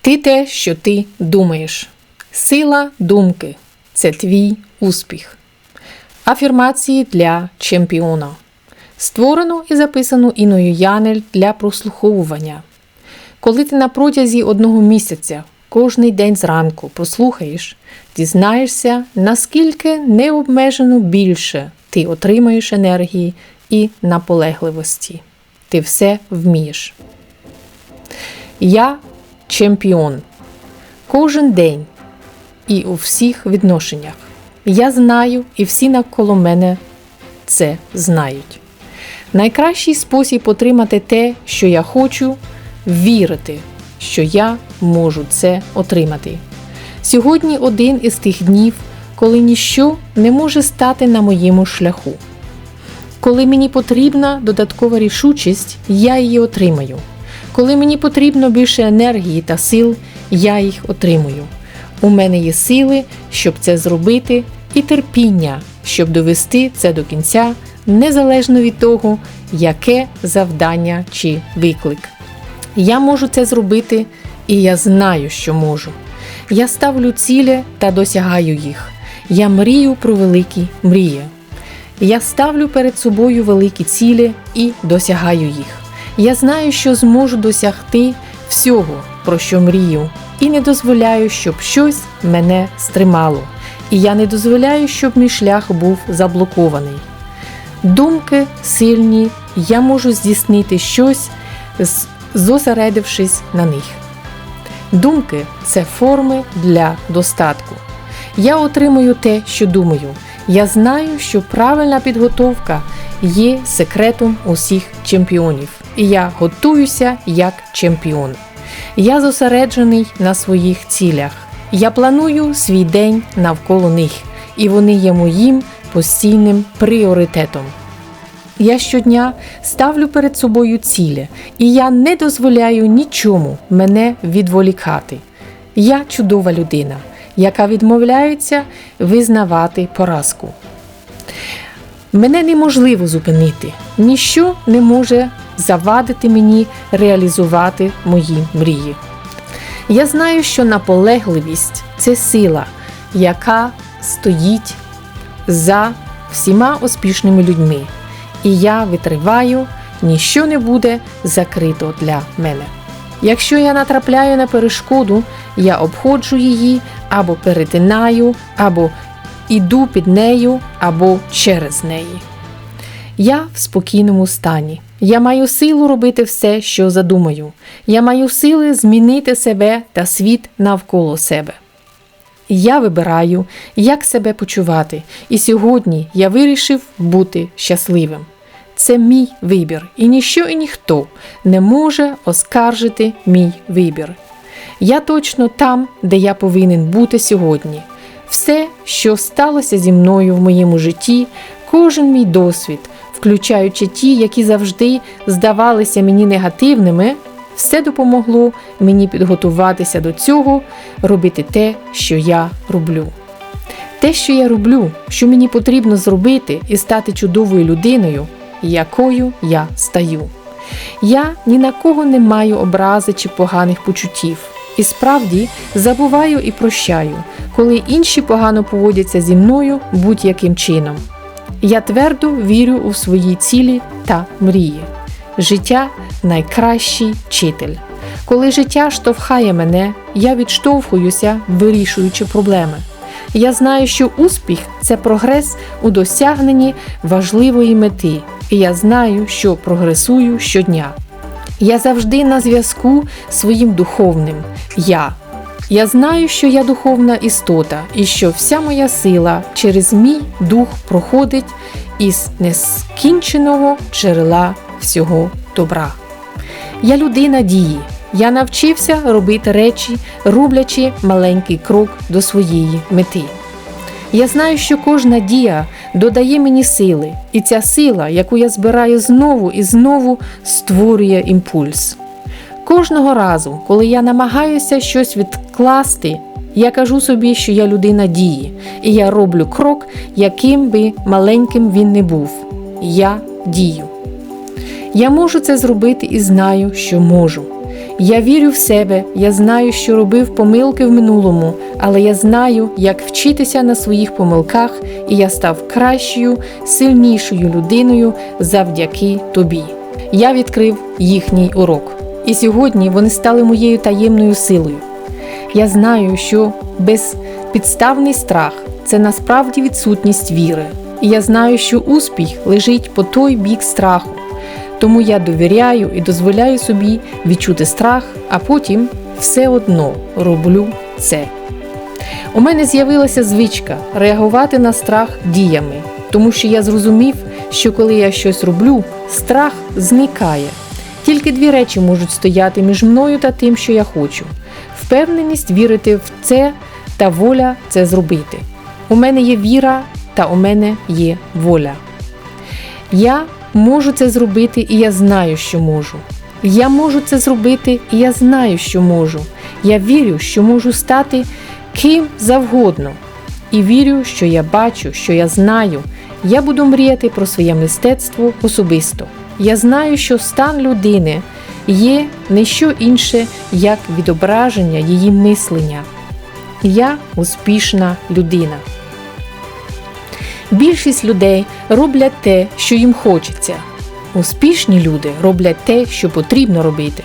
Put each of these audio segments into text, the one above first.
Ти те, що ти думаєш. Сила думки це твій успіх. Афірмації для чемпіона. Створено і записано Іною Янель для прослуховування. Коли ти на протязі одного місяця кожний день зранку послухаєш, дізнаєшся, наскільки необмежено більше ти отримаєш енергії і наполегливості. Ти все вмієш. Я чемпіон. Кожен день і у всіх відношеннях. Я знаю, і всі навколо мене це знають. Найкращий спосіб отримати те, що я хочу, вірити, що я можу це отримати. Сьогодні один із тих днів, коли ніщо не може стати на моєму шляху. Коли мені потрібна додаткова рішучість, я її отримаю. Коли мені потрібно більше енергії та сил, я їх отримую. У мене є сили, щоб це зробити, і терпіння, щоб довести це до кінця, незалежно від того, яке завдання чи виклик. Я можу це зробити, і я знаю, що можу. Я ставлю цілі та досягаю їх. Я мрію про великі мрії. Я ставлю перед собою великі цілі і досягаю їх. Я знаю, що зможу досягти всього, про що мрію, і не дозволяю, щоб щось мене стримало. І я не дозволяю, щоб мій шлях був заблокований. Думки сильні, я можу здійснити щось, зосередившись на них. Думки це форми для достатку. Я отримую те, що думаю. Я знаю, що правильна підготовка є секретом усіх чемпіонів, і я готуюся як чемпіон. Я зосереджений на своїх цілях. Я планую свій день навколо них, і вони є моїм постійним пріоритетом. Я щодня ставлю перед собою цілі, і я не дозволяю нічому мене відволікати. Я чудова людина, яка відмовляється визнавати поразку. Мене неможливо зупинити, ніщо не може завадити мені реалізувати мої мрії. Я знаю, що наполегливість це сила, яка стоїть за всіма успішними людьми. І я витриваю, ніщо не буде закрито для мене. Якщо я натрапляю на перешкоду, я обходжу її або перетинаю, або іду під нею, або через неї. Я в спокійному стані. Я маю силу робити все, що задумаю. Я маю сили змінити себе та світ навколо себе. Я вибираю, як себе почувати, і сьогодні я вирішив бути щасливим. Це мій вибір, і ніщо і ніхто не може оскаржити мій вибір. Я точно там, де я повинен бути сьогодні. Все, що сталося зі мною в моєму житті, кожен мій досвід, включаючи ті, які завжди здавалися мені негативними, все допомогло мені підготуватися до цього, робити те, що я роблю. Те, що я роблю, що мені потрібно зробити і стати чудовою людиною, якою я стаю. Я ні на кого не маю образи чи поганих почуттів. І справді забуваю і прощаю, коли інші погано поводяться зі мною будь-яким чином. Я твердо вірю у свої цілі та мрії. Життя найкращий вчитель. Коли життя штовхає мене, я відштовхуюся, вирішуючи проблеми. Я знаю, що успіх це прогрес у досягненні важливої мети, і я знаю, що прогресую щодня. Я завжди на зв'язку з своїм духовним я. Я знаю, що я духовна істота, і що вся моя сила через мій дух проходить із нескінченого джерела всього добра. Я людина дії. Я навчився робити речі, роблячи маленький крок до своєї мети. Я знаю, що кожна дія додає мені сили, і ця сила, яку я збираю знову і знову, створює імпульс. Кожного разу, коли я намагаюся щось відкласти, я кажу собі, що я людина дії, і я роблю крок, яким би маленьким він не був. Я дію. Я можу це зробити і знаю, що можу. Я вірю в себе, я знаю, що робив помилки в минулому, але я знаю, як вчитися на своїх помилках, і я став кращою, сильнішою людиною завдяки тобі. Я відкрив їхній урок. І сьогодні вони стали моєю таємною силою. Я знаю, що безпідставний страх це насправді відсутність віри. І я знаю, що успіх лежить по той бік страху. Тому я довіряю і дозволяю собі відчути страх, а потім все одно роблю це. У мене з'явилася звичка реагувати на страх діями, тому що я зрозумів, що коли я щось роблю, страх зникає. Тільки дві речі можуть стояти між мною та тим, що я хочу: впевненість вірити в це та воля це зробити. У мене є віра, та у мене є воля. Я можу це зробити, і я знаю, що можу. Я можу це зробити, і я знаю, що можу. Я вірю, що можу стати ким завгодно. І вірю, що я бачу, що я знаю. Я буду мріяти про своє мистецтво особисто. Я знаю, що стан людини є не що інше, як відображення її мислення. Я успішна людина. Більшість людей роблять те, що їм хочеться. Успішні люди роблять те, що потрібно робити.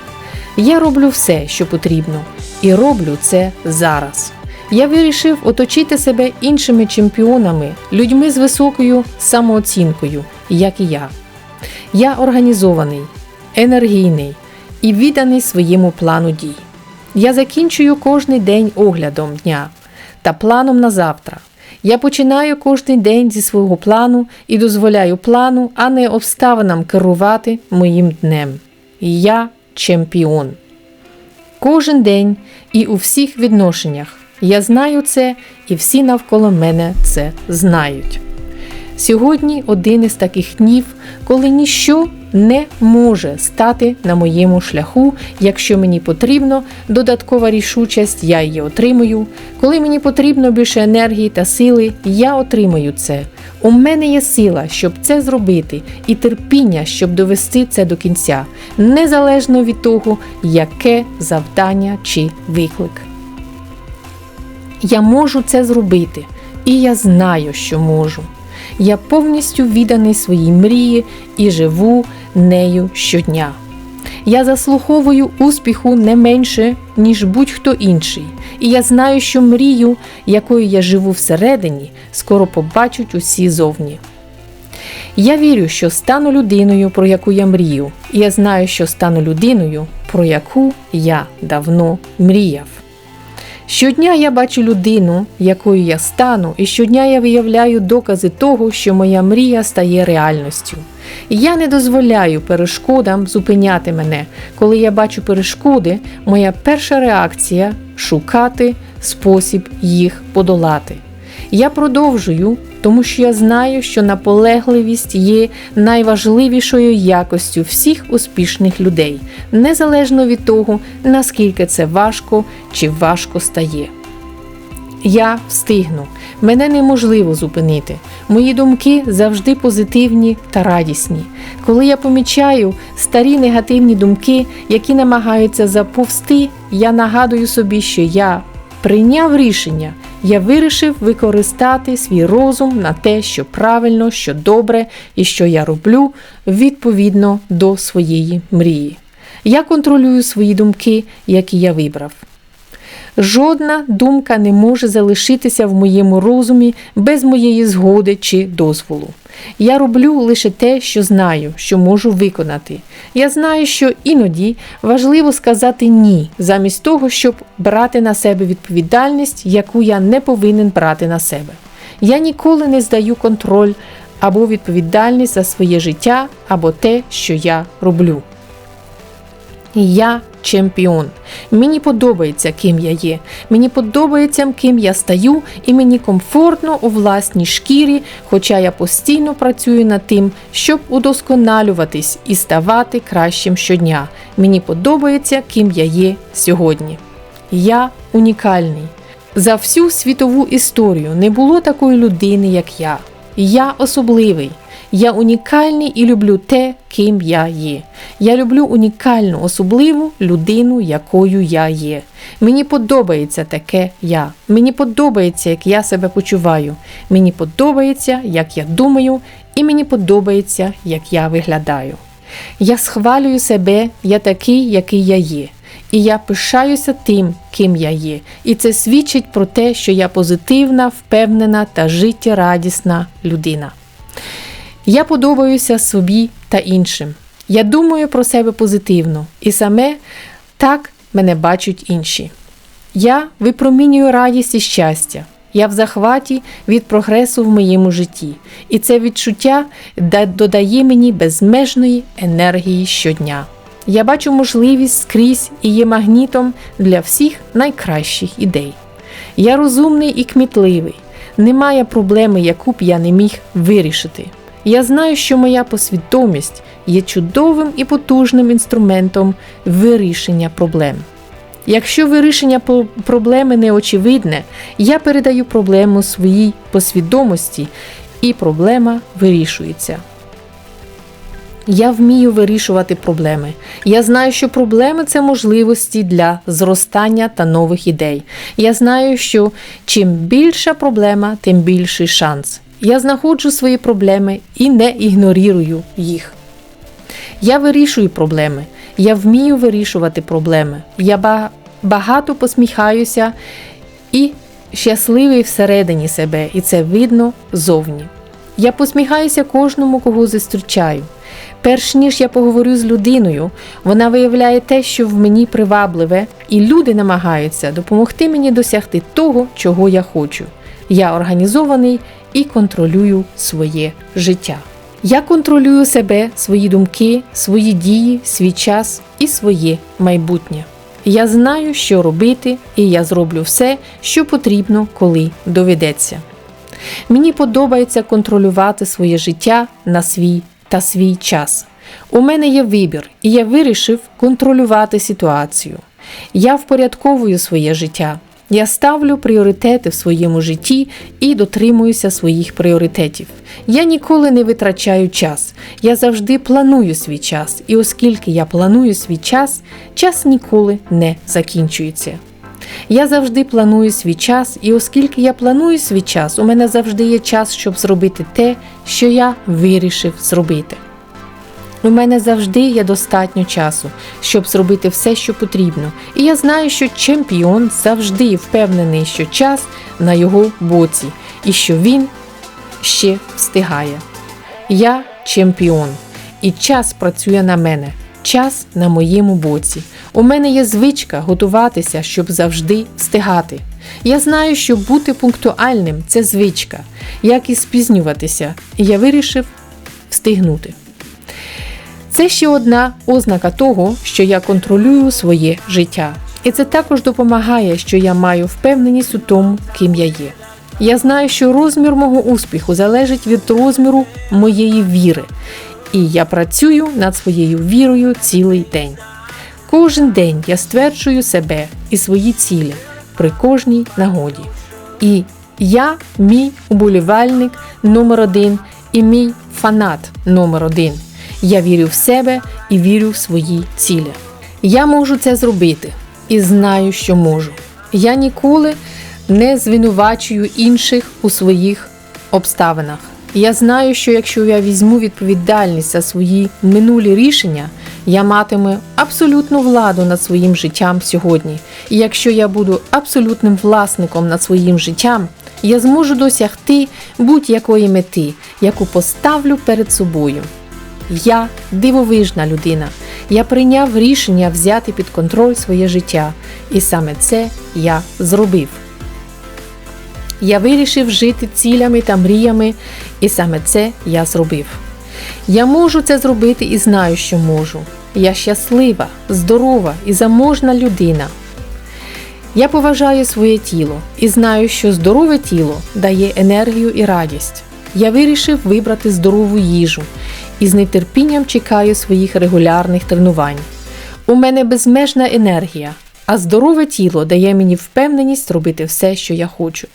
Я роблю все, що потрібно, і роблю це зараз. Я вирішив оточити себе іншими чемпіонами, людьми з високою самооцінкою, як і я. Я організований, енергійний і відданий своєму плану дій. Я закінчую кожний день оглядом дня та планом на завтра. Я починаю кожний день зі свого плану і дозволяю плану, а не обставинам керувати моїм днем. Я чемпіон. Кожен день і у всіх відношеннях я знаю це, і всі навколо мене це знають. Сьогодні один із таких днів, коли ніщо не може стати на моєму шляху, якщо мені потрібно додаткова рішучість, я її отримую. Коли мені потрібно більше енергії та сили, я отримую це. У мене є сила, щоб це зробити, і терпіння, щоб довести це до кінця, незалежно від того, яке завдання чи виклик. Я можу це зробити, і я знаю, що можу. Я повністю відданий своїй мрії і живу нею щодня. Я заслуховую успіху не менше, ніж будь-хто інший, і я знаю, що мрію, якою я живу всередині, скоро побачать усі зовні. Я вірю, що стану людиною, про яку я мрію, і я знаю, що стану людиною, про яку я давно мріяв. Щодня я бачу людину, якою я стану, і щодня я виявляю докази того, що моя мрія стає реальністю. Я не дозволяю перешкодам зупиняти мене. Коли я бачу перешкоди, моя перша реакція шукати спосіб їх подолати. Я продовжую, тому що я знаю, що наполегливість є найважливішою якостю всіх успішних людей, незалежно від того, наскільки це важко чи важко стає. Я встигну, мене неможливо зупинити. Мої думки завжди позитивні та радісні. Коли я помічаю старі негативні думки, які намагаються заповсти, я нагадую собі, що я прийняв рішення я вирішив використати свій розум на те, що правильно, що добре і що я роблю відповідно до своєї мрії. Я контролюю свої думки, які я вибрав. Жодна думка не може залишитися в моєму розумі без моєї згоди чи дозволу. Я роблю лише те, що знаю, що можу виконати. Я знаю, що іноді важливо сказати ні, замість того, щоб брати на себе відповідальність, яку я не повинен брати на себе. Я ніколи не здаю контроль або відповідальність за своє життя або те, що я роблю. Я чемпіон. Мені подобається, ким я є. Мені подобається, ким я стаю, і мені комфортно у власній шкірі, хоча я постійно працюю над тим, щоб удосконалюватись і ставати кращим щодня. Мені подобається, ким я є сьогодні. Я унікальний. За всю світову історію не було такої людини, як я. Я особливий. Я унікальний і люблю те, ким я є. Я люблю унікальну, особливу людину, якою я є. Мені подобається таке я. Мені подобається, як я себе почуваю. Мені подобається, як я думаю, і мені подобається, як я виглядаю. Я схвалюю себе, я такий, який я є. І я пишаюся тим, ким я є. І це свідчить про те, що я позитивна, впевнена та життєрадісна людина. Я подобаюся собі та іншим. Я думаю про себе позитивно, і саме так мене бачать інші. Я випромінюю радість і щастя. Я в захваті від прогресу в моєму житті, і це відчуття додає мені безмежної енергії щодня. Я бачу можливість скрізь і є магнітом для всіх найкращих ідей. Я розумний і кмітливий. Немає проблеми, яку б я не міг вирішити. Я знаю, що моя посвідомість є чудовим і потужним інструментом вирішення проблем. Якщо вирішення проблеми не очевидне, я передаю проблему своїй посвідомості, і проблема вирішується. Я вмію вирішувати проблеми. Я знаю, що проблеми це можливості для зростання та нових ідей. Я знаю, що чим більша проблема, тим більший шанс. Я знаходжу свої проблеми і не ігнорую їх. Я вирішую проблеми. Я вмію вирішувати проблеми. Я ба- багато посміхаюся і щасливий всередині себе, і це видно зовні. Я посміхаюся кожному, кого зустрічаю. Перш ніж я поговорю з людиною, вона виявляє те, що в мені привабливе, і люди намагаються допомогти мені досягти того, чого я хочу. Я організований і контролюю своє життя. Я контролюю себе, свої думки, свої дії, свій час і своє майбутнє. Я знаю, що робити, і я зроблю все, що потрібно, коли доведеться. Мені подобається контролювати своє життя на свій та свій час. У мене є вибір, і я вирішив контролювати ситуацію. Я впорядковую своє життя. Я ставлю пріоритети в своєму житті і дотримуюся своїх пріоритетів. Я ніколи не витрачаю час. Я завжди планую свій час, і оскільки я планую свій час, час ніколи не закінчується. Я завжди планую свій час, і оскільки я планую свій час, у мене завжди є час, щоб зробити те, що я вирішив зробити. У мене завжди є достатньо часу, щоб зробити все, що потрібно. І я знаю, що чемпіон завжди впевнений, що час на його боці і що він ще встигає. Я чемпіон, і час працює на мене. Час на моєму боці. У мене є звичка готуватися, щоб завжди встигати. Я знаю, що бути пунктуальним це звичка, як і спізнюватися, і я вирішив встигнути. Це ще одна ознака того, що я контролюю своє життя. І це також допомагає, що я маю впевненість у тому, ким я є. Я знаю, що розмір мого успіху залежить від розміру моєї віри, і я працюю над своєю вірою цілий день. Кожен день я стверджую себе і свої цілі при кожній нагоді. І я мій уболівальник номер один і мій фанат номер один. Я вірю в себе і вірю в свої цілі. Я можу це зробити і знаю, що можу. Я ніколи не звинувачую інших у своїх обставинах. Я знаю, що якщо я візьму відповідальність за свої минулі рішення, я матиму абсолютну владу над своїм життям сьогодні. І якщо я буду абсолютним власником над своїм життям, я зможу досягти будь-якої мети, яку поставлю перед собою. Я дивовижна людина. Я прийняв рішення взяти під контроль своє життя, і саме це я зробив. Я вирішив жити цілями та мріями, і саме це я зробив. Я можу це зробити і знаю, що можу. Я щаслива, здорова і заможна людина. Я поважаю своє тіло і знаю, що здорове тіло дає енергію і радість. Я вирішив вибрати здорову їжу і з нетерпінням чекаю своїх регулярних тренувань. У мене безмежна енергія, а здорове тіло дає мені впевненість робити все, що я хочу.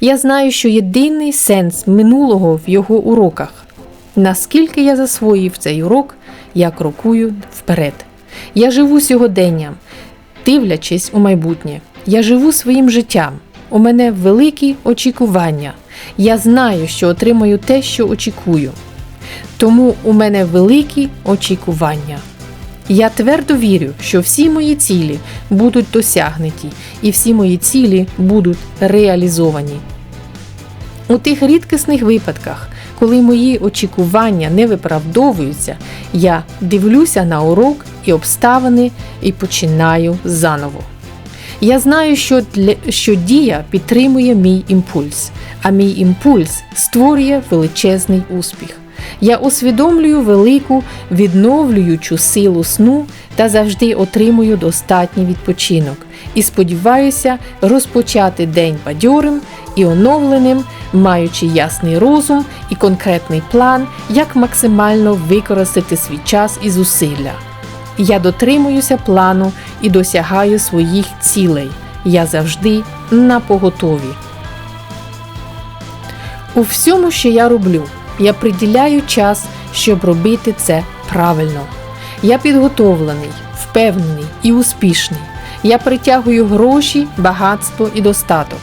Я знаю, що єдиний сенс минулого в його уроках. Наскільки я засвоїв цей урок, я крокую вперед. Я живу сьогоденням, дивлячись у майбутнє. Я живу своїм життям. У мене великі очікування. Я знаю, що отримаю те, що очікую. Тому у мене великі очікування. Я твердо вірю, що всі мої цілі будуть досягнуті і всі мої цілі будуть реалізовані. У тих рідкісних випадках, коли мої очікування не виправдовуються, я дивлюся на урок і обставини і починаю заново. Я знаю, що, для, що дія підтримує мій імпульс, а мій імпульс створює величезний успіх. Я усвідомлюю велику відновлюючу силу сну та завжди отримую достатній відпочинок і сподіваюся розпочати день бадьорим і оновленим, маючи ясний розум і конкретний план, як максимально використати свій час і зусилля. Я дотримуюся плану і досягаю своїх цілей. Я завжди на поготові. У всьому, що я роблю, я приділяю час, щоб робити це правильно. Я підготовлений, впевнений і успішний. Я притягую гроші, багатство і достаток.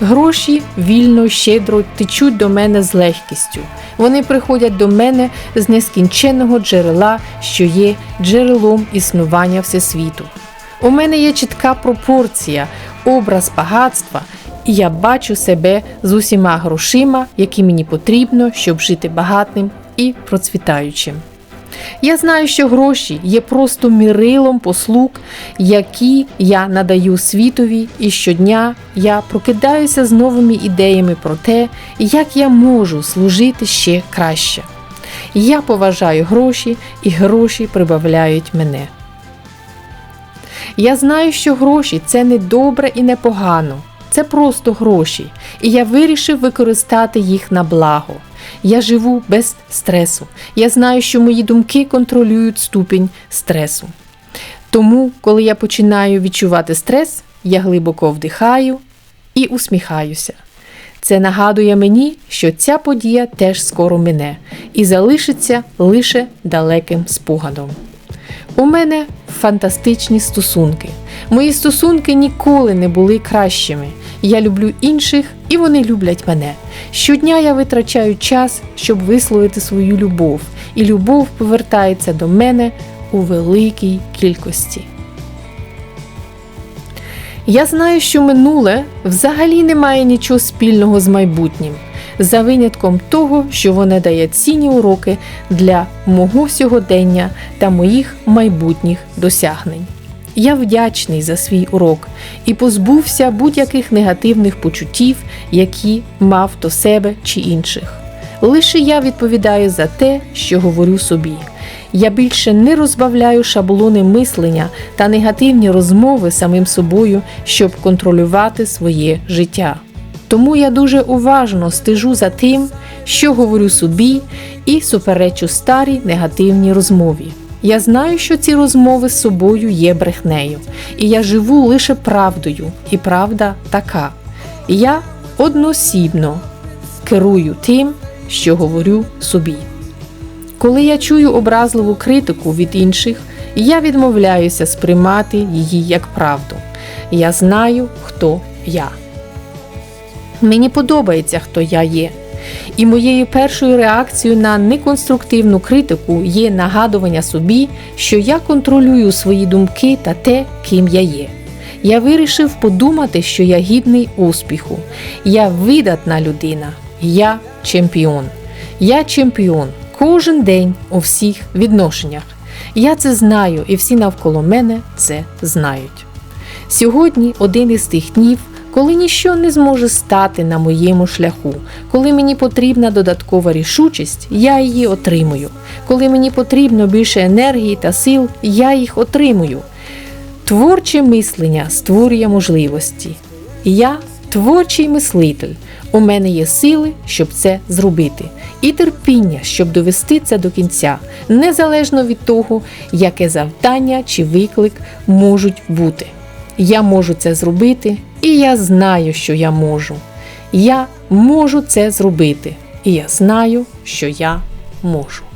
Гроші вільно, щедро течуть до мене з легкістю. Вони приходять до мене з нескінченного джерела, що є джерелом існування всесвіту. У мене є чітка пропорція, образ багатства, і я бачу себе з усіма грошима, які мені потрібно, щоб жити багатим і процвітаючим. Я знаю, що гроші є просто мірилом послуг, які я надаю світові, і щодня я прокидаюся з новими ідеями про те, як я можу служити ще краще. Я поважаю гроші, і гроші прибавляють мене. Я знаю, що гроші це не добре і не погано. Це просто гроші, і я вирішив використати їх на благо. Я живу без стресу. Я знаю, що мої думки контролюють ступінь стресу. Тому, коли я починаю відчувати стрес, я глибоко вдихаю і усміхаюся. Це нагадує мені, що ця подія теж скоро мине і залишиться лише далеким спогадом. У мене фантастичні стосунки. Мої стосунки ніколи не були кращими. Я люблю інших, і вони люблять мене. Щодня я витрачаю час, щоб висловити свою любов, і любов повертається до мене у великій кількості. Я знаю, що минуле взагалі не має нічого спільного з майбутнім, за винятком того, що воно дає цінні уроки для мого сьогодення та моїх майбутніх досягнень. Я вдячний за свій урок і позбувся будь-яких негативних почуттів, які мав до себе чи інших. Лише я відповідаю за те, що говорю собі. Я більше не розбавляю шаблони мислення та негативні розмови самим собою, щоб контролювати своє життя. Тому я дуже уважно стежу за тим, що говорю собі, і суперечу старій негативній розмові. Я знаю, що ці розмови з собою є брехнею, і я живу лише правдою, і правда така. Я односібно керую тим, що говорю собі. Коли я чую образливу критику від інших, я відмовляюся сприймати її як правду. Я знаю, хто я. Мені подобається, хто я є. І моєю першою реакцією на неконструктивну критику є нагадування собі, що я контролюю свої думки та те, ким я є. Я вирішив подумати, що я гідний успіху. Я видатна людина, я чемпіон. Я чемпіон кожен день у всіх відношеннях. Я це знаю, і всі навколо мене це знають. Сьогодні один із тих днів, коли ніщо не зможе стати на моєму шляху, коли мені потрібна додаткова рішучість, я її отримую. Коли мені потрібно більше енергії та сил, я їх отримую. Творче мислення створює можливості. Я творчий мислитель. У мене є сили, щоб це зробити, і терпіння, щоб довести це до кінця, незалежно від того, яке завдання чи виклик можуть бути. Я можу це зробити, і я знаю, що я можу. Я можу це зробити, і я знаю, що я можу.